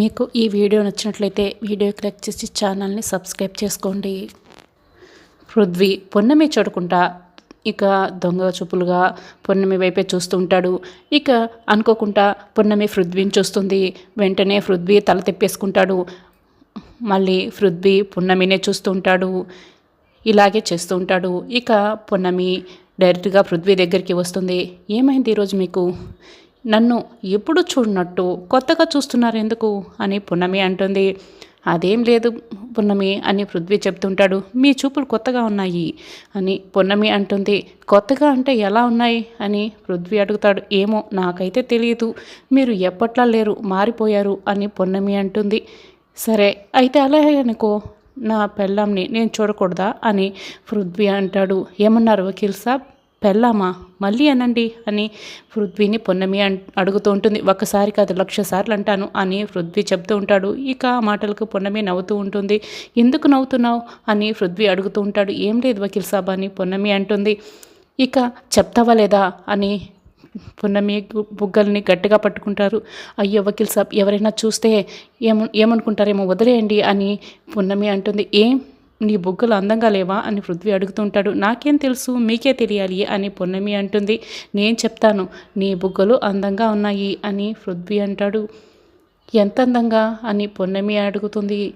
మీకు ఈ వీడియో నచ్చినట్లయితే వీడియో క్లిక్ చేసి ఛానల్ని సబ్స్క్రైబ్ చేసుకోండి. పృథ్వీ పొన్నమి చూడకుండా ఇక దొంగ చూపులుగా పొన్నమి వైపే చూస్తూ ఉంటాడు. ఇక అనుకోకుండా పొన్నమి పృథ్వీని చూస్తుంది. వెంటనే పృథ్వీ తల తెప్పేసుకుంటాడు. మళ్ళీ పృథ్వీ పున్నమినే చూస్తూ ఉంటాడు. ఇలాగే చేస్తూ ఉంటాడు. ఇక పొన్నమి డైరెక్ట్గా పృథ్వీ దగ్గరికి వస్తుంది. ఏమైంది ఈరోజు మీకు? నన్ను ఎప్పుడు చూడనట్టు కొత్తగా చూస్తున్నారు ఎందుకు అని పున్నమి అంటుంది. అదేం లేదు పున్నమి అని పృథ్వీ చెప్తుంటాడు. మీ చూపులు కొత్తగా ఉన్నాయి అని పున్నమి అంటుంది. కొత్తగా అంటే ఎలా ఉన్నాయి అని పృథ్వీ అడుగుతాడు. ఏమో నాకైతే తెలియదు మీరు ఎప్పట్లా లేరు మారిపోయారు అని పున్నమి అంటుంది. సరే అయితే అలాగే అనుకో నా పెళ్ళాంని నేను చూడకూడదా అని పృథ్వీ అంటాడు. ఏమన్నారు వకీల్ సాబ్? పెళ్ళామా? మళ్ళీ అనండి అని పృథ్వీని పొన్నమి అడుగుతూ ఉంటుంది. ఒక్కసారి కాదు లక్ష సార్లు అంటాను అని పృథ్వీ చెప్తూ ఉంటాడు. ఇక ఆ మాటలకు పొన్నమి నవ్వుతూ ఉంటుంది. ఎందుకు నవ్వుతున్నావు? అని పృథ్వీ అడుగుతూ ఉంటాడు. ఏం లేదు వకీల్ సాబ్ అని పొన్నమి అంటుంది. ఇక చెప్తావా లేదా? అని పున్నమి బుగ్గల్ని గట్టిగా పట్టుకుంటారు. అయ్యో వకీల్ సాబ్ ఎవరైనా చూస్తే ఏమ ఏమనుకుంటారేమో వదిలేయండి అని పున్నమి అంటుంది. ఏం? నీ బుగ్గలు అందంగా లేవా అని పృథ్వీ అడుగుతుంటాడు. నాకేం తెలుసు? మీకే తెలియాలి అని పొన్నమి అంటుంది. నేను చెప్తాను నీ బుగ్గలు అందంగా ఉన్నాయి అని పృథ్వీ అంటాడు. ఎంత అందంగా? అని పొన్నమి అడుగుతుంది.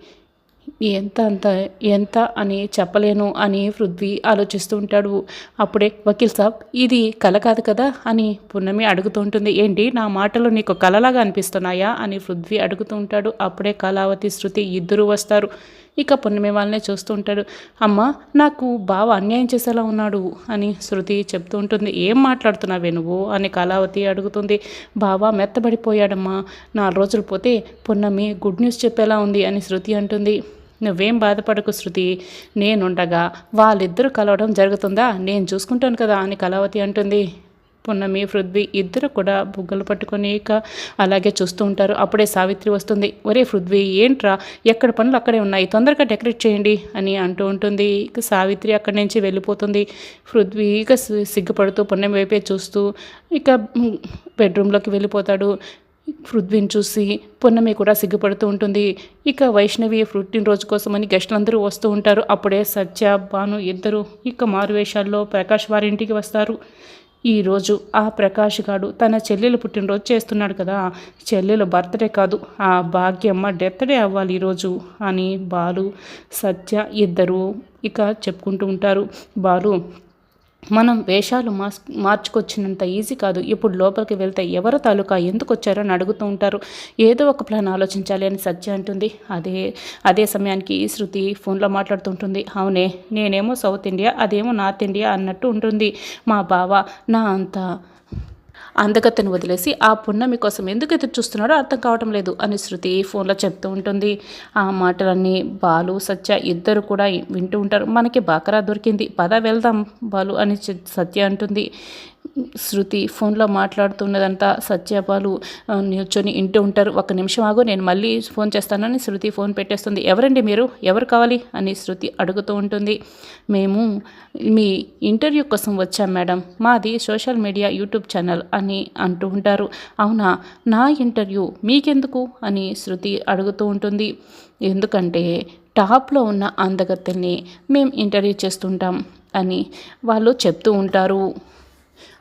ఎంత అంత ఎంత అని చెప్పలేను అని పృథ్వీ ఆలోచిస్తూ ఉంటాడు. అప్పుడే వకీల్ సాబ్ ఇది కల కాదు కదా? అని పున్నమి అడుగుతూ ఉంటుంది ఏంటి నా మాటలు నీకు కలలాగా అనిపిస్తున్నాయా? అని పృథ్వీ అడుగుతూ ఉంటాడు. అప్పుడే కళావతి శృతి ఇద్దరు వస్తారు. ఇక పున్నమి వాళ్ళనే చూస్తూ ఉంటాడు. అమ్మ నాకు బావ అన్యాయం చేసేలా ఉన్నాడు అని శృతి చెప్తూ ఉంటుంది. ఏం మాట్లాడుతున్నావే నువ్వు? అని కళావతి అడుగుతుంది. బావ మెత్తబడిపోయాడమ్మా. నాలుగు రోజులు పోతే పున్నమి గుడ్ న్యూస్ చెప్పేలా ఉంది అని శృతి అంటుంది. నువ్వేం బాధపడకు శృతి. నేనుండగా వాళ్ళిద్దరూ కలవడం జరుగుతుందా? నేను చూసుకుంటాను కదా అని కళావతి అంటుంది. పున్నమి పృథ్వీ ఇద్దరు కూడా బుగ్గలు పట్టుకొని ఇక అలాగే చూస్తూ ఉంటారు. అప్పుడే సావిత్రి వస్తుంది. ఒరే పృథ్వీ ఏంట్రా? ఎక్కడ పనులు అక్కడే ఉన్నాయి? తొందరగా డెకరేట్ చేయండి అని అంటూ ఉంటుంది. ఇక సావిత్రి అక్కడి నుంచి వెళ్ళిపోతుంది. పృథ్వీ ఇక సిగ్గుపడుతూ పున్నమి వైపే చూస్తూ ఇక బెడ్రూమ్లోకి వెళ్ళిపోతాడు. పృథ్వీని చూసి పున్నమి కూడా సిగ్గుపడుతూ ఉంటుంది. ఇక వైష్ణవి పుట్టినరోజు కోసమని గెస్టులందరూ వస్తూ ఉంటారు. అప్పుడే సత్య భాను ఇద్దరు ఇక మారువేషాల్లో ప్రకాష్ వారి ఇంటికి వస్తారు. ఈరోజు ఆ ప్రకాష్ గాడు తన చెల్లెలు పుట్టినరోజు చేస్తున్నాడు కదా. చెల్లెలు బర్త్డే కాదు ఆ భాగ్యమ్మ డెత్డే అవ్వాలి ఈరోజు అని బాలు సత్య ఇద్దరు ఇక చెప్పుకుంటూ ఉంటారు. బాలు మనం వేషాలు మాస్ మార్చుకొచ్చినంత ఈజీ కాదు. ఇప్పుడు లోపలికి వెళ్తే ఎవరు తాలూకా ఎందుకు వచ్చారో అని అడుగుతూ ఉంటారు. ఏదో ఒక ప్లాన్ ఆలోచించాలి అని సత్య అంటుంది. అదే అదే సమయానికి శృతి ఫోన్లో మాట్లాడుతుంటుంది అవునే నేనేమో సౌత్ ఇండియా అదేమో నార్త్ ఇండియా అన్నట్టు ఉంటుంది. మా బావ నా అంతా అందగత్తెను వదిలేసి ఆ పున్నమి కోసం ఎందుకు ఎదురు చూస్తున్నాడో అర్థం కావటం లేదు అని శృతి ఫోన్లో చెప్తూ ఉంటుంది. ఆ మాటలన్నీ బాలు సత్య ఇద్దరు కూడా వింటూ ఉంటారు. మనకి బాకరా దొరికింది పద వెళ్దాం బాలు అని సత్య అంటుంది. శృతి ఫోన్లో మాట్లాడుతున్నదంతా సత్యపాలు నిల్చొని ఇంటూ ఉంటారు. ఒక నిమిషం ఆగు నేను మళ్ళీ ఫోన్ చేస్తానని శృతి ఫోన్ పెట్టేస్తుంది. ఎవరండి మీరు? ఎవరు కావాలి? అని శృతి అడుగుతూ ఉంటుంది. మేము మీ ఇంటర్వ్యూ కోసం వచ్చాం మేడం. మాది సోషల్ మీడియా యూట్యూబ్ ఛానల్ అని అంటూ ఉంటారు. అవునా? నా ఇంటర్వ్యూ మీకెందుకు? అని శృతి అడుగుతూ ఉంటుంది. ఎందుకంటే టాప్లో ఉన్న అందగత్తెల్ని మేము ఇంటర్వ్యూ చేస్తుంటాం అని వాళ్ళు చెప్తూ ఉంటారు.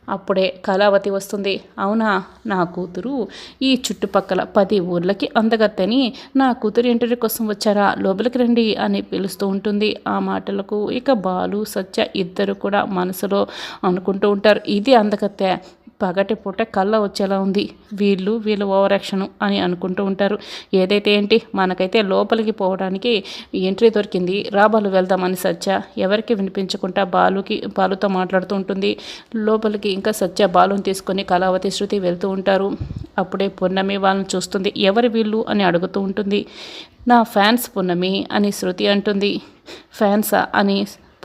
అప్పుడే కళావతి వస్తుంది. అవునా? నా కూతురు ఈ చుట్టుపక్కల పది ఊర్లకి అందగత్తని నా కూతురు ఇంటర్వ్యూ కోసం వచ్చారా? లోపలికి రండి అని పిలుస్తూ ఉంటుంది. ఆ మాటలకు ఇక బాలు సత్య ఇద్దరు కూడా మనసులో అనుకుంటూ ఉంటారు. ఇది అందగత్తె. పగటి పూట కళ్ళ వచ్చేలా ఉంది. వీళ్ళు వీళ్ళు ఓవరాక్షను అని అనుకుంటూ ఉంటారు. ఏదైతే ఏంటి? మనకైతే లోపలికి పోవడానికి ఎంట్రీ దొరికింది. రాబాలు వెళ్దామని సత్య ఎవరికి వినిపించకుండా బాలుకి బాలుతో మాట్లాడుతూ ఉంటుంది. లోపలికి ఇంకా సత్య బాలుని తీసుకొని కళావతి శృతి వెళ్తూ ఉంటారు. అప్పుడే పున్నమి వాళ్ళని చూస్తుంది. ఎవరు వీళ్ళు అని అడుగుతూ ఉంటుంది. నా ఫ్యాన్స్ పున్నమి అని శృతి అంటుంది. ఫ్యాన్సా అని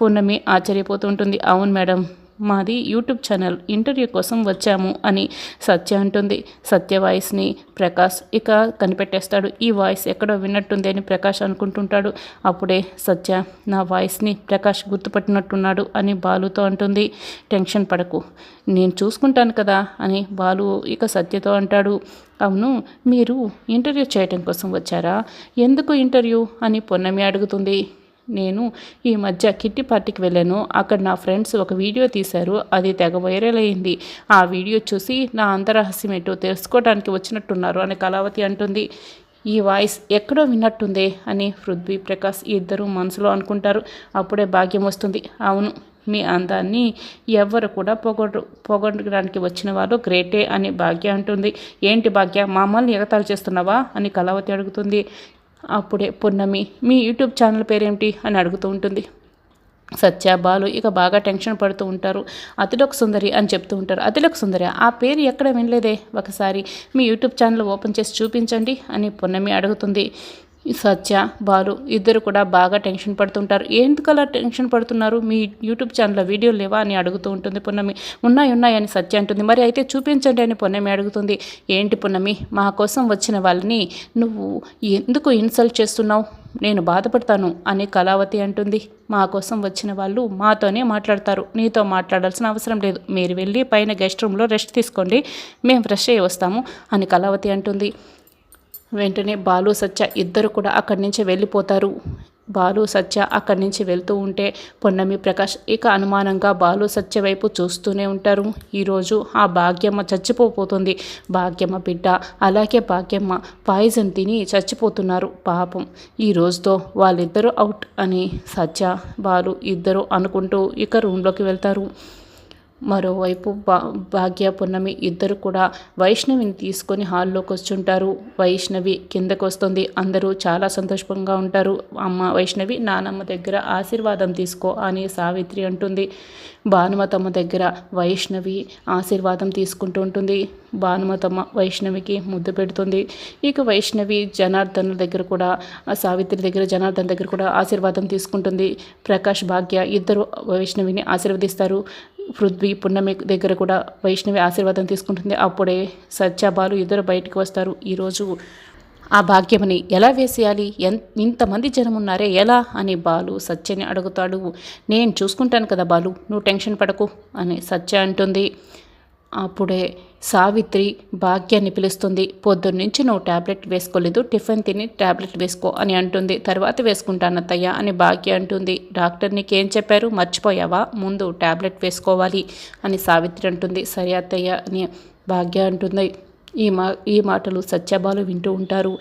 పున్నమి ఆశ్చర్యపోతుంటుంది అవును మేడం మాది యూట్యూబ్ ఛానల్ ఇంటర్వ్యూ కోసం వచ్చాము అని సత్య అంటుంది. సత్య వాయిస్ని ప్రకాష్ ఇక కనిపెట్టేస్తాడు. ఈ వాయిస్ ఎక్కడో విన్నట్టుంది అని ప్రకాష్ అనుకుంటుంటాడు. అప్పుడే సత్య నా వాయిస్ని ప్రకాష్ గుర్తుపట్టినట్టున్నాడు అని బాలుతో అంటుంది. టెన్షన్ పడకు నేను చూసుకుంటాను కదా అని బాలు ఇక సత్యతో అంటాడు. అవును మీరు ఇంటర్వ్యూ చేయటం కోసం వచ్చారా? ఎందుకు ఇంటర్వ్యూ? అని పొన్నమి అడుగుతుంది. నేను ఈ మధ్య కిట్టి పార్టీకి వెళ్ళాను. అక్కడ నా ఫ్రెండ్స్ ఒక వీడియో తీశారు. అది తెగ వైరల్ అయింది. ఆ వీడియో చూసి నా అంతరహస్యం ఏంటో తెలుసుకోవడానికి వచ్చినట్టున్నారు అని కళావతి అంటుంది. ఈ వాయిస్ ఎక్కడో విన్నట్టుందే అని పృథ్వీ ప్రకాష్ ఇద్దరు మనసులో అనుకుంటారు. అప్పుడే భాగ్యం వస్తుంది. అవును మీ అందాన్ని ఎవ్వరు కూడా పొగడు పొగడడానికి వచ్చిన వారు గ్రేటే అని భాగ్య అంటుంది. ఏంటి భాగ్య మమ్మల్ని ఎగతాలు చేస్తున్నావా అని కళావతి అడుగుతుంది. అప్పుడే పున్నమి మీ యూట్యూబ్ ఛానల్ పేరేమిటి? అని అడుగుతూ ఉంటుంది. సత్య బాలు ఇక బాగా టెన్షన్ పడుతూ ఉంటారు. అతిలోక సుందరి అని చెప్తూ ఉంటారు. అతిలోక సుందరి ఆ పేరు ఎక్కడ వినలేదే? ఒకసారి మీ యూట్యూబ్ ఛానల్ ఓపెన్ చేసి చూపించండి అని పున్నమి అడుగుతుంది. సత్య బాలు ఇద్దరు కూడా బాగా టెన్షన్ పడుతుంటారు. ఎందుకలా టెన్షన్ పడుతున్నారు? మీ యూట్యూబ్ ఛానల్లో వీడియోలు లేవా అని అడుగుతూ ఉంటుంది పున్నమి. ఉన్నాయి ఉన్నాయని అని సత్య అంటుంది. మరి అయితే చూపించండి అని పున్నమి అడుగుతుంది. ఏంటి పున్నమి? మా కోసం వచ్చిన వాళ్ళని నువ్వు ఎందుకు ఇన్సల్ట్ చేస్తున్నావు? నేను బాధపడతాను అని కళావతి అంటుంది. మా కోసం వచ్చిన వాళ్ళు మాతోనే మాట్లాడతారు. నీతో మాట్లాడాల్సిన అవసరం లేదు. మీరు వెళ్ళి పైన గెస్ట్ రూమ్లో రెస్ట్ తీసుకోండి. మేము ఫ్రెష్ అయ్యి వస్తాము అని కళావతి అంటుంది. వెంటనే బాలు సత్య ఇద్దరు కూడా అక్కడి నుంచి వెళ్ళిపోతారు. బాలు సత్య అక్కడి నుంచి వెళ్తూ ఉంటే పొన్నమి ప్రకాష్ ఇక అనుమానంగా బాలు సత్య వైపు చూస్తూనే ఉంటారు. ఈరోజు ఆ భాగ్యమ్మ చచ్చిపోతుంది భాగ్యమ్మ బిడ్డ అలాగే భాగ్యమ్మ పాయిజన్ తిని చచ్చిపోతున్నారు. పాపం ఈ రోజుతో వాళ్ళిద్దరూ అవుట్ అని సత్య బాలు ఇద్దరు అనుకుంటూ ఇక రూమ్లోకి వెళ్తారు. మరోవైపు భా భాగ్య పున్నమి ఇద్దరు కూడా వైష్ణవిని తీసుకొని హాల్లోకి వచ్చుంటారు వైష్ణవి కిందకు వస్తుంది అందరూ చాలా సంతోషంగా ఉంటారు. అమ్మ వైష్ణవి నానమ్మ దగ్గర ఆశీర్వాదం తీసుకో అని సావిత్రి అంటుంది. భానుమతమ్మ దగ్గర వైష్ణవి ఆశీర్వాదం తీసుకుంటూ ఉంటుంది. భానుమతమ్మ వైష్ణవికి ముద్దు పెడుతుంది. ఇక వైష్ణవి జనార్దన్ దగ్గర కూడా సావిత్రి దగ్గర జనార్దన్ దగ్గర కూడా ఆశీర్వాదం తీసుకుంటుంది. ప్రకాష్ భాగ్య ఇద్దరు వైష్ణవిని ఆశీర్వదిస్తారు. పృథ్వీ పున్నమి దగ్గర కూడా వైష్ణవి ఆశీర్వాదం తీసుకుంటుంది. అప్పుడే సత్యాబాలు ఇద్దరు బయటకు వస్తారు. ఈరోజు ఆ భాగ్యమని ఎలా వేసేయాలి? ఎన్ ఇంతమంది జనం ఉన్నారే ఎలా? అని బాలు సత్యని అడుగుతాడు. నేను చూసుకుంటాను కదా బాలు నువ్వు టెన్షన్ పడకు అని సత్య అంటుంది. అప్పుడే సావిత్రి భాగ్యాన్ని పిలుస్తుంది. పొద్దున్నుంచి నువ్వు ట్యాబ్లెట్ వేసుకోలేదు టిఫిన్ తిని ట్యాబ్లెట్ వేసుకో అని అంటుంది. తర్వాత వేసుకుంటాను అత్తయ్య అని భాగ్య అంటుంది. డాక్టర్ నీకేం చెప్పారు? మర్చిపోయావా? ముందు ట్యాబ్లెట్ వేసుకోవాలి అని సావిత్రి అంటుంది. సరే అత్తయ్య అని భాగ్య అంటుంది. ఈ మా ఈ మాటలు సత్యబాలు వింటూ ఉంటారు.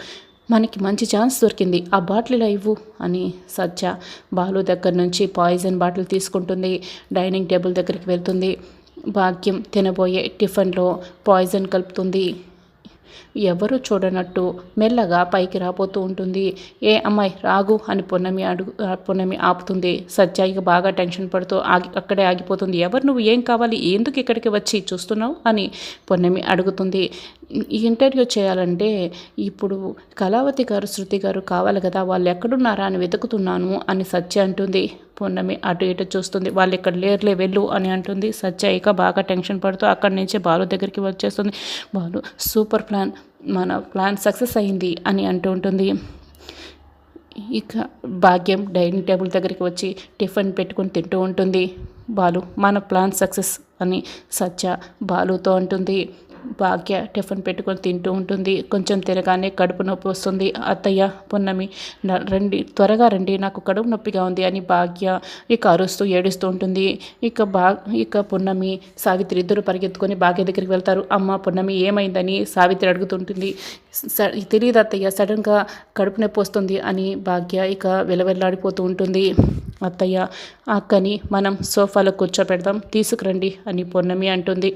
మనకి మంచి ఛాన్స్ దొరికింది. ఆ బాటిల్ ఇవ్వు అని సత్య బాలు దగ్గర నుంచి పాయిజన్ బాటిల్ తీసుకుంటుంది. డైనింగ్ టేబుల్ దగ్గరికి వెళ్తుంది. భాగ్యం తినబోయే టిఫిన్లో పాయిజన్ కలుపుతుంది. ఎవరు చూడనట్టు మెల్లగా పైకి రాబోతూ ఉంటుంది. ఏ అమ్మాయి రాగు అని పొన్నమి అడుగు పొన్నమి ఆపుతుంది. సత్యాయికి బాగా టెన్షన్ పడుతూ ఆగి అక్కడే ఆగిపోతుంది. ఎవరు నువ్వు ఏం కావాలి? ఎందుకు ఇక్కడికి వచ్చి చూస్తున్నావు? అని పొన్నమి అడుగుతుంది. ఇంటర్వ్యూ చేయాలంటే ఇప్పుడు కళావతి గారు శృతి గారు కావాలి కదా వాళ్ళు ఎక్కడున్నారా అని వెతుకుతున్నాను అని సత్య అంటుంది. పొన్నమి అటు ఇటు చూస్తుంది. వాళ్ళు ఇక్కడ లేరులే వెళ్ళు అని అంటుంది. సత్య ఇక బాగా టెన్షన్ పడుతూ అక్కడి నుంచి బాలు దగ్గరికి వచ్చేస్తుంది. బాలు సూపర్ ప్లాన్ మన ప్లాన్ సక్సెస్ అయింది అని అంటూ ఉంటుంది. ఇక భాగ్యం డైనింగ్ టేబుల్ దగ్గరికి వచ్చి టిఫిన్ పెట్టుకొని తింటూ ఉంటుంది. బాలు మన ప్లాన్ సక్సెస్ అని సత్య బాలుతో అంటుంది. భాగ్య టిఫిన్ పెట్టుకొని తింటూ ఉంటుంది. కొంచెం తినగానే కడుపు నొప్పి వస్తుంది. అత్తయ్య పున్నమి రండి. త్వరగా రండి. నాకు కడుపు నొప్పిగా ఉంది అని భాగ్య ఇక అరుస్తూ ఏడుస్తూ ఉంటుంది. ఇక బా ఇక పున్నమి సావిత్రి ఇద్దరు పరిగెత్తుకొని భాగ్య దగ్గరికి వెళ్తారు. అమ్మ పున్నమి ఏమైందని? సావిత్రి అడుగుతుంటుంది. తెలియదు అత్తయ్య సడన్గా కడుపు నొప్పి వస్తుంది అని భాగ్య ఇక వెలవెల్లాడిపోతూ ఉంటుంది. అత్తయ్య అక్కని మనం సోఫాలో కూర్చోపెడదాం. తీసుకురండి అని పొన్నమి అంటుంది.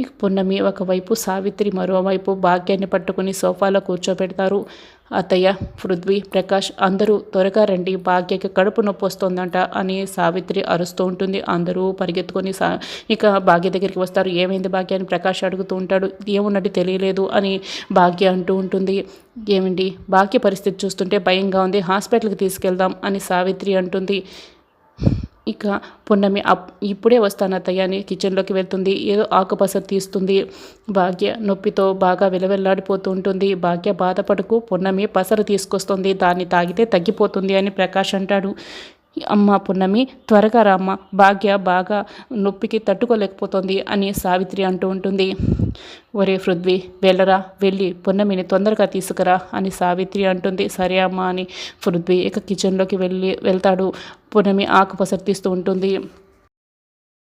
ఇక పున్నమి ఒకవైపు సావిత్రి మరోవైపు భాగ్యాన్ని పట్టుకుని సోఫాలో కూర్చోబెడతారు. అత్తయ్య పృథ్వీ ప్రకాష్ అందరూ త్వరగా రండి భాగ్యకి కడుపు నొప్పి వస్తుందంట అని సావిత్రి అరుస్తూ ఉంటుంది. అందరూ పరిగెత్తుకొని సా ఇక భాగ్య దగ్గరికి వస్తారు. ఏమైంది భాగ్య అని ప్రకాష్ అడుగుతూ ఉంటాడు. ఏమున్నట్టు తెలియలేదు అని భాగ్య అంటూ ఉంటుంది. ఏమండి? భాగ్య పరిస్థితి చూస్తుంటే భయంగా ఉంది. హాస్పిటల్కి తీసుకెళ్దాం అని సావిత్రి అంటుంది. ఇక పున్నమి అప్ ఇప్పుడే వస్తాను అత్తయ్య అని కిచెన్లోకి వెళ్తుంది. ఏదో ఆకుపస తీస్తుంది. భాగ్య నొప్పితో బాగా విలవెల్లాడిపోతూ ఉంటుంది. భాగ్య బాధపడుకు పున్నమి పసరు తీసుకొస్తుంది. దాన్ని తాగితే తగ్గిపోతుంది అని ప్రకాష్ అంటాడు. అమ్మ పున్నమి త్వరగా రామ్మ భాగ్య బాగా నొప్పికి తట్టుకోలేకపోతుంది అని సావిత్రి అంటూ ఉంటుంది. ఒరే పృథ్వీ వెళ్ళరా వెళ్ళి పున్నమిని తొందరగా తీసుకురా అని సావిత్రి అంటుంది. సరే అమ్మ అని పృథ్వీ ఇక కిచెన్లోకి వెళ్ళి వెళ్తాడు. పున్నమి ఆకుపసరు తీస్తూ ఉంటుంది.